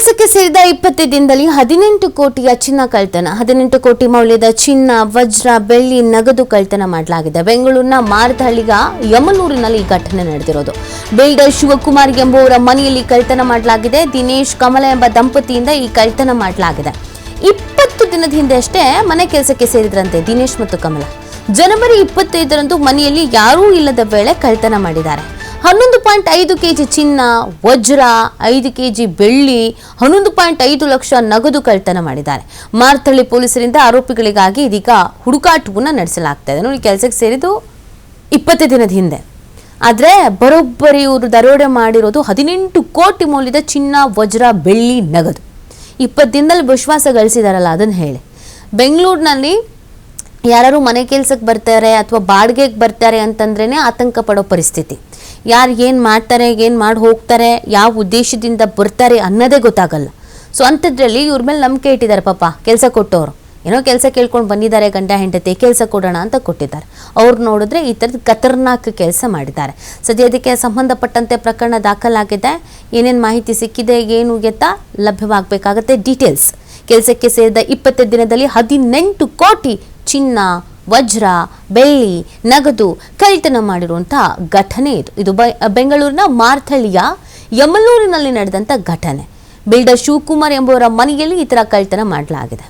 ಕೆಲಸಕ್ಕೆ ಸೇರಿದ ಇಪ್ಪತ್ತೇ ದಿನದಲ್ಲಿ ಹದಿನೆಂಟು ಕೋಟಿಯ ಚಿನ್ನ ಕಳ್ತನ, ಹದಿನೆಂಟು ಕೋಟಿ ಮೌಲ್ಯದ ಚಿನ್ನ, ವಜ್ರ, ಬೆಳ್ಳಿ ನಗದು ಕಳ್ತನ ಮಾಡಲಾಗಿದೆ. ಬೆಂಗಳೂರಿನ ಮಾರತಹಳ್ಳಿಗ ಯಮನೂರಿನಲ್ಲಿ ಈ ಘಟನೆ ನಡೆದಿರೋದು. ಬಿಲ್ಡರ್ ಶಿವಕುಮಾರ್ ಎಂಬುವರ ಮನೆಯಲ್ಲಿ ಕಳ್ತನ ಮಾಡಲಾಗಿದೆ. ದಿನೇಶ್ ಕಮಲ ಎಂಬ ದಂಪತಿಯಿಂದ ಈ ಕಳ್ತನ ಮಾಡಲಾಗಿದೆ. ಇಪ್ಪತ್ತು ದಿನದ ಹಿಂದೆ ಅಷ್ಟೇ ಮನೆ ಕೆಲಸಕ್ಕೆ ಸೇರಿದ್ರಂತೆ ದಿನೇಶ್ ಮತ್ತು ಕಮಲ. ಜನವರಿ ಇಪ್ಪತ್ತೈದರಂದು ಮನೆಯಲ್ಲಿ ಯಾರೂ ಇಲ್ಲದ ವೇಳೆ ಕಳ್ತನ ಮಾಡಿದ್ದಾರೆ. ಹನ್ನೊಂದು ಪಾಯಿಂಟ್ ಐದು ಕೆಜಿ ಚಿನ್ನ, ವಜ್ರ, ಐದು ಕೆಜಿ ಬೆಳ್ಳಿ, ಹನ್ನೊಂದು ಪಾಯಿಂಟ್ ಐದು ಲಕ್ಷ ನಗದು ಕಳ್ತನ ಮಾಡಿದ್ದಾರೆ. ಮಾರ್ತಳ್ಳಿ ಪೊಲೀಸರಿಂದ ಆರೋಪಿಗಳಿಗಾಗಿ ಇದೀಗ ಹುಡುಕಾಟವನ್ನು ನಡೆಸಲಾಗ್ತಾ ಇದೆ. ನೋಡಿ, ಕೆಲಸಕ್ಕೆ ಸೇರಿದ್ದು ಇಪ್ಪತ್ತು ದಿನದ ಹಿಂದೆ. ಆದರೆ ಬರೋಬ್ಬರಿ ಇವರು ದರೋಡೆ ಮಾಡಿರೋದು ಹದಿನೆಂಟು ಕೋಟಿ ಮೌಲ್ಯದ ಚಿನ್ನ, ವಜ್ರ, ಬೆಳ್ಳಿ, ನಗದು. ಇಪ್ಪತ್ತು ದಿನದಲ್ಲಿ ವಿಶ್ವಾಸ ಗಳಿಸಿದಾರಲ್ಲ, ಅದನ್ನು ಹೇಳಿ. ಬೆಂಗಳೂರಿನಲ್ಲಿ ಯಾರು ಮನೆ ಕೆಲಸಕ್ಕೆ ಬರ್ತಾರೆ ಅಥವಾ ಬಾಡಿಗೆಗೆ ಬರ್ತಾರೆ ಅಂತಂದ್ರೇ ಆತಂಕ ಪಡೋ ಪರಿಸ್ಥಿತಿ. ಯಾರು ಏನು ಮಾಡ್ತಾರೆ, ಏನು ಮಾಡಿ ಹೋಗ್ತಾರೆ, ಯಾವ ಉದ್ದೇಶದಿಂದ ಬರ್ತಾರೆ ಅನ್ನೋದೇ ಗೊತ್ತಾಗಲ್ಲ. ಸೊ ಅಂಥದ್ರಲ್ಲಿ ಇವ್ರ ಮೇಲೆ ನಂಬಿಕೆ ಇಟ್ಟಿದ್ದಾರೆ ಪಾಪ, ಕೆಲಸ ಕೊಟ್ಟವರು. ಏನೋ ಕೆಲಸ ಕೇಳ್ಕೊಂಡು ಬಂದಿದ್ದಾರೆ ಗಂಡ, ಹೆಂಡತಿ, ಕೆಲಸ ಕೊಡೋಣ ಅಂತ ಕೊಟ್ಟಿದ್ದಾರೆ. ಅವ್ರು ನೋಡಿದ್ರೆ ಈ ಥರದ ಖತರ್ನಾಕ್ ಕೆಲಸ ಮಾಡಿದ್ದಾರೆ. ಸದ್ಯ ಅದಕ್ಕೆ ಸಂಬಂಧಪಟ್ಟಂತೆ ಪ್ರಕರಣ ದಾಖಲಾಗಿದೆ. ಏನೇನು ಮಾಹಿತಿ ಸಿಕ್ಕಿದೆ, ಏನು ಗೆತ್ತ ಲಭ್ಯವಾಗಬೇಕಾಗತ್ತೆ ಡೀಟೇಲ್ಸ್ ಕೆಲಸಕ್ಕೆ ಸೇರಿದ ಇಪ್ಪತ್ತೈದು ದಿನದಲ್ಲಿ ಹದಿನೆಂಟು ಕೋಟಿ ಚಿನ್ನ ವಜ್ರ, ಬೆಳ್ಳಿ, ನಗದು ಕಳ್ತನ ಮಾಡಿರುವಂತಹ ಘಟನೆ ಇದು. ಇದು ಬೆಂಗಳೂರಿನ ಮಾರ್ಥಳಿಯ ಯಮಲೂರಿನಲ್ಲಿ ನಡೆದಂಥ ಘಟನೆ. ಬಿಲ್ಡರ್ ಶಿವಕುಮಾರ್ ಎಂಬುವರ ಮನೆಯಲ್ಲಿ ಈ ಥರ ಕಳ್ತನ ಮಾಡಲಾಗಿದೆ.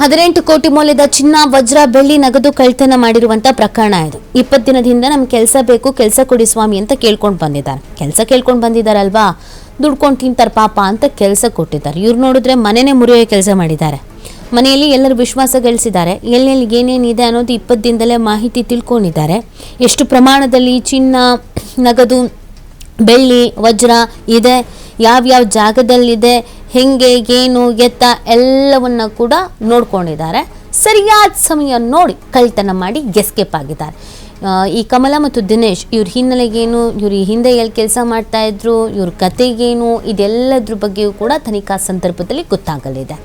ಹದಿನೆಂಟು ಕೋಟಿ ಮೌಲ್ಯದ ಚಿನ್ನ, ವಜ್ರ, ಬೆಳ್ಳಿ ನಗದು ಕಳ್ತನ ಮಾಡಿರುವಂತ ಪ್ರಕರಣ ಇದು. ಇಪ್ಪತ್ತು ದಿನದಿಂದ ನಮ್ಗೆ ಕೆಲಸ ಬೇಕು, ಕೆಲಸ ಕೊಡಿ ಸ್ವಾಮಿ ಅಂತ ಕೇಳ್ಕೊಂಡು ಬಂದಿದ್ದಾರೆ. ಕೆಲಸ ಕೇಳ್ಕೊಂಡು ಬಂದಿದ್ದಾರಲ್ವಾ? ದುಡ್ಕೊಂಡು ತಿಂತಾರೆ ಪಾಪ ಅಂತ ಕೆಲಸ ಕೊಟ್ಟಿದ್ದಾರೆ. ಇವ್ರು ನೋಡಿದ್ರೆ ಮನೆನೇ ಮುರಿಯೋ ಕೆಲಸ ಮಾಡಿದ್ದಾರೆ. ಮನೆಯಲ್ಲಿ ಎಲ್ಲರೂ ವಿಶ್ವಾಸ ಗಳಿಸಿದ್ದಾರೆ. ಎಲ್ಲೆಲ್ಲಿ ಏನೇನಿದೆ ಅನ್ನೋದು ಇಪ್ಪತ್ತು ದಿನದಲ್ಲೇ ಮಾಹಿತಿ ತಿಳ್ಕೊಂಡಿದ್ದಾರೆ. ಎಷ್ಟು ಪ್ರಮಾಣದಲ್ಲಿ ಚಿನ್ನ, ನಗದು, ಬೆಳ್ಳಿ, ವಜ್ರ ಇದೆ, ಯಾವ್ಯಾವ ಜಾಗದಲ್ಲಿದೆ ಹೆಂಗೆ, ಏನು, ಎತ್ತ ಎಲ್ಲವನ್ನ ಕೂಡ ನೋಡ್ಕೊಂಡಿದ್ದಾರೆ. ಸರಿಯಾದ ಸಮಯ ನೋಡಿ ಕಳ್ತನ ಮಾಡಿ ಎಸ್ಕೇಪ್ ಆಗಿದ್ದಾರೆ. ಈ ಕಮಲ ಮತ್ತು ದಿನೇಶ್ ಇವ್ರ ಹಿನ್ನೆಲೆಗೇನು, ಇವ್ರ ಈ ಹಿಂದೆ ಎಲ್ಲಿ ಕೆಲಸ ಮಾಡ್ತಾ ಇದ್ರು, ಇವ್ರ ಕತೆಗೇನು, ಇದೆಲ್ಲದ್ರ ಬಗ್ಗೆಯೂ ಕೂಡ ತನಿಖಾ ಸಂದರ್ಭದಲ್ಲಿ ಗೊತ್ತಾಗಲಿದೆ.